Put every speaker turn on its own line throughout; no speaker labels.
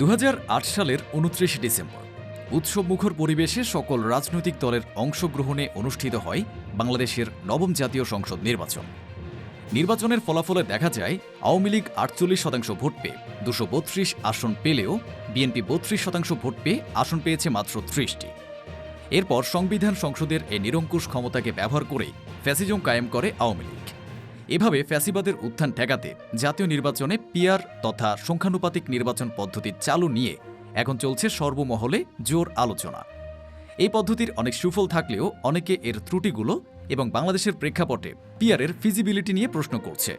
দু হাজার আট সালের উনত্রিশ ডিসেম্বর উৎসবমুখর পরিবেশে সকল রাজনৈতিক দলের অংশগ্রহণে অনুষ্ঠিত হয় বাংলাদেশের নবম জাতীয় সংসদ নির্বাচন। নির্বাচনের ফলাফলে দেখা যায়, আওয়ামী লীগ আটচল্লিশ শতাংশ ভোট পেয়ে দুশো বত্রিশ আসন পেলেও বিএনপি বত্রিশ শতাংশ ভোট পেয়ে আসন পেয়েছে মাত্র ত্রিশটি। এরপর সংবিধান সংসদের এই নিরঙ্কুশ ক্ষমতাকে ব্যবহার করে ফ্যাসিজম কায়েম করে আওয়ামী লীগ। এভাবে ফ্যাসিবাদের উত্থান ঠেকাতে জাতীয় নির্বাচনে পিয়ার তথা সংখ্যানুপাতিক নির্বাচন পদ্ধতি চালু নিয়ে এখন চলছে সর্বমহলে জোর আলোচনা। এই পদ্ধতির অনেক সুফল থাকলেও অনেকে এর ত্রুটিগুলো এবং বাংলাদেশের প্রেক্ষাপটে পিয়ারের ফিজিবিলিটি নিয়ে প্রশ্ন করছে।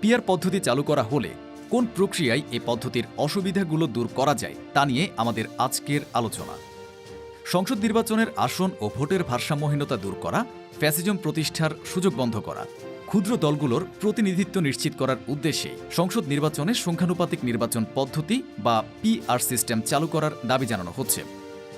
পিয়ার পদ্ধতি চালু করা হলে কোন প্রক্রিয়ায় এই পদ্ধতির অসুবিধাগুলো দূর করা যায় তা নিয়ে আমাদের আজকের আলোচনা। সংসদ নির্বাচনের আসন ও ভোটের ভারসাম্যহীনতা দূর করা, ফ্যাসিজম প্রতিষ্ঠার সুযোগ বন্ধ করা ক্ষুদ্র দলগুলোর প্রতিনিধিত্ব নিশ্চিত করার উদ্দেশ্যে সংসদ নির্বাচনে সংখ্যানুপাতিক নির্বাচন পদ্ধতি বা পিআর সিস্টেম চালু করার দাবি জানানো হচ্ছে।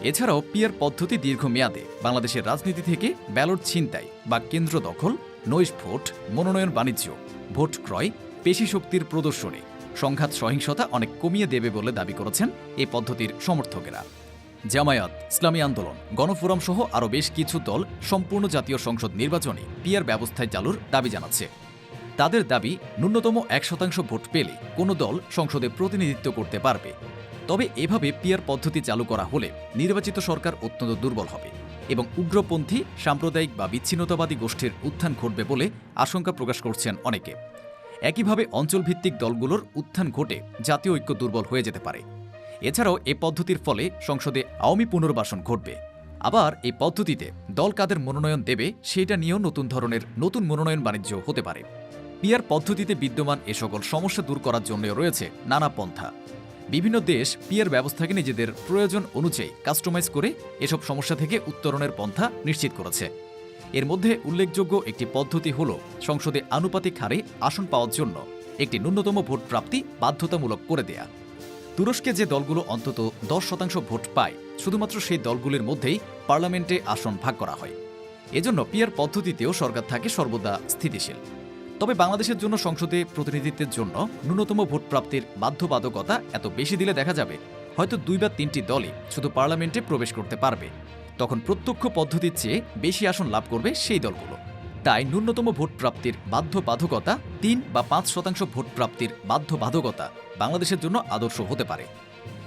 এছাড়াও পিআর পদ্ধতি দীর্ঘমেয়াদে বাংলাদেশের রাজনীতি থেকে ব্যালট ছিনতাই বা কেন্দ্র দখল নৈশ ভোট, মনোনয়ন বাণিজ্য, ভোট ক্রয়, পেশি শক্তির প্রদর্শনী সংঘাত সহিংসতা অনেক কমিয়ে দেবে বলে দাবি করেছেন এই পদ্ধতির সমর্থকেরা। জামায়াত, ইসলামী আন্দোলন, গণফোরাম সহ আরও বেশ কিছু দল সম্পূর্ণ জাতীয় সংসদ নির্বাচনে পিয়ার ব্যবস্থায় চালুর দাবি জানাচ্ছে। তাদের দাবি, ন্যূনতম এক শতাংশ ভোট পেলে কোনো দল সংসদে প্রতিনিধিত্ব করতে পারবে। তবে এভাবে পিয়ার পদ্ধতি চালু করা হলে নির্বাচিত সরকার অত্যন্ত দুর্বল হবে এবং উগ্রপন্থী, সাম্প্রদায়িক বা বিচ্ছিন্নতাবাদী গোষ্ঠীর উত্থান ঘটবে বলে আশঙ্কা প্রকাশ করছেন অনেকে। একইভাবে অঞ্চলভিত্তিক দলগুলোর উত্থান ঘটে জাতীয় ঐক্য দুর্বল হয়ে যেতে পারে। এছাড়াও এ পদ্ধতির ফলে সংসদে আওয়ামী পুনর্বাসন ঘটবে। আবার এই পদ্ধতিতে দল কাদের মনোনয়ন দেবে, সেটা নিয়েও নতুন ধরনের নতুন মনোনয়ন বাণিজ্য হতে পারে। পিয়ার পদ্ধতিতে বিদ্যমান এ সকল সমস্যা দূর করার জন্য রয়েছে নানা পন্থা। বিভিন্ন দেশ পিয়ার ব্যবস্থাকে নিজেদের প্রয়োজন অনুযায়ী কাস্টমাইজ করে এসব সমস্যা থেকে উত্তরণের পন্থা নিশ্চিত করেছে। এর মধ্যে উল্লেখযোগ্য একটি পদ্ধতি হল সংসদে আনুপাতিক হারে আসন পাওয়ার জন্য একটি ন্যূনতম ভোট প্রাপ্তি বাধ্যতামূলক করে দেয়া। তুরস্কে যে দলগুলো অন্তত দশ শতাংশ ভোট পায়, শুধুমাত্র সেই দলগুলির মধ্যেই পার্লামেন্টে আসন ভাগ করা হয়। এজন্য পিয়ার পদ্ধতিতেও সরকার থাকে সর্বদা স্থিতিশীল। তবে বাংলাদেশের জন্য সংসদে প্রতিনিধিত্বের জন্য ন্যূনতম ভোট প্রাপ্তির বাধ্যবাধকতা এত বেশি দিলে দেখা যাবে, হয়তো দুই বা তিনটি দলই শুধু পার্লামেন্টে প্রবেশ করতে পারবে। তখন প্রত্যক্ষ পদ্ধতির চেয়ে বেশি আসন লাভ করবে সেই দলগুলো। তাই ন্যূনতম ভোট প্রাপ্তির বাধ্যবাধকতা তিন বা পাঁচ শতাংশ ভোট প্রাপ্তির বাধ্যবাধকতা বাংলাদেশের জন্য আদর্শ হতে পারে।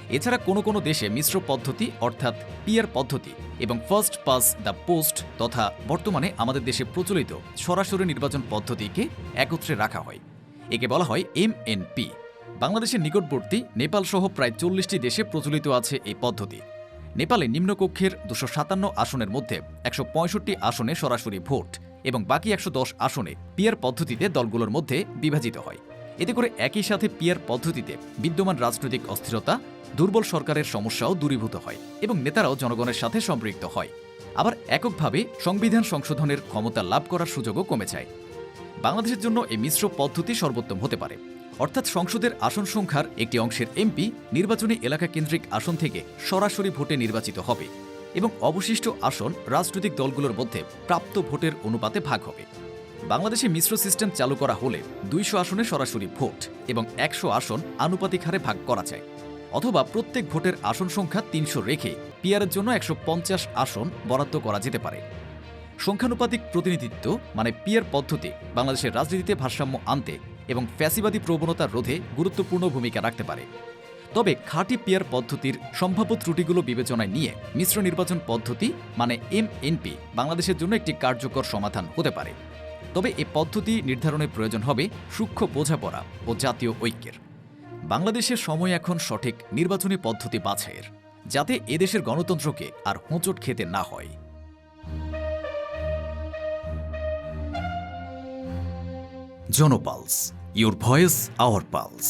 এছাড়া কোনো কোনো দেশে মিশ্র পদ্ধতি অর্থাৎ পিয়ার পদ্ধতি এবং ফার্স্ট পাস দ্য পোস্ট তথা বর্তমানে আমাদের দেশে প্রচলিত সরাসরি নির্বাচন পদ্ধতিকে একত্রে রাখা হয়। একে বলা হয় এম এমএনপি বাংলাদেশের নিকটবর্তী নেপাল সহ প্রায় চল্লিশটি দেশে প্রচলিত আছে এই পদ্ধতি। নেপালে নিম্নকক্ষের দুশো সাতান্ন আসনের মধ্যে একশো পঁয়ষট্টি আসনে সরাসরি ভোট। এবং বাকি একশো দশ আসনে পিয়ার পদ্ধতিতে দলগুলোর মধ্যে বিভাজিত হয়। এতে করে একই সাথে পিয়ার পদ্ধতিতে বিদ্যমান রাজনৈতিক অস্থিরতা, দুর্বল সরকারের সমস্যাও দূরীভূত হয় এবং নেতারাও জনগণের সাথে সম্পৃক্ত হয়। আবার এককভাবে সংবিধান সংশোধনের ক্ষমতা লাভ করার সুযোগও কমে যায়। বাংলাদেশের জন্য এই মিশ্র পদ্ধতি সর্বোত্তম হতে পারে। অর্থাৎ সংসদের আসন সংখ্যার একটি অংশের এমপি নির্বাচনী এলাকা কেন্দ্রিক আসন থেকে সরাসরি ভোটে নির্বাচিত হবে। এবং অবশিষ্ট আসন রাজনৈতিক দলগুলোর মধ্যে প্রাপ্ত ভোটের অনুপাতে ভাগ হবে। বাংলাদেশে মিশ্র সিস্টেম চালু করা হলে দুইশো আসনে সরাসরি ভোট এবং একশো আসন আনুপাতিক হারে ভাগ করা যায়। অথবা প্রত্যেক ভোটের আসন সংখ্যা তিনশো রেখে পিয়ারের জন্য একশো পঞ্চাশ আসন বরাদ্দ করা যেতে পারে। সংখ্যানুপাতিক প্রতিনিধিত্ব মানে পিয়ার পদ্ধতি বাংলাদেশের রাজনীতিতে ভারসাম্য আনতে এবং ফ্যাসিবাদী প্রবণতা রোধে গুরুত্বপূর্ণ ভূমিকা রাখতে পারে। তবে খাঁটি পিয়ার পদ্ধতির সম্ভাব্য ত্রুটিগুলো বিবেচনায় নিয়ে মিশ্র নির্বাচন পদ্ধতি মানে এমএনপি, বাংলাদেশের জন্য একটি কার্যকর সমাধান হতে পারে। তবে এ পদ্ধতি নির্ধারণের প্রয়োজন হবে সূক্ষ্ম বোঝাপড়া ও জাতীয় ঐক্যের। বাংলাদেশের সময় এখন সঠিক নির্বাচনী পদ্ধতি বাছাইয়ের, যাতে এদেশের গণতন্ত্রকে আর হোঁচট খেতে না হয়। Janpulse your voice, our pulse.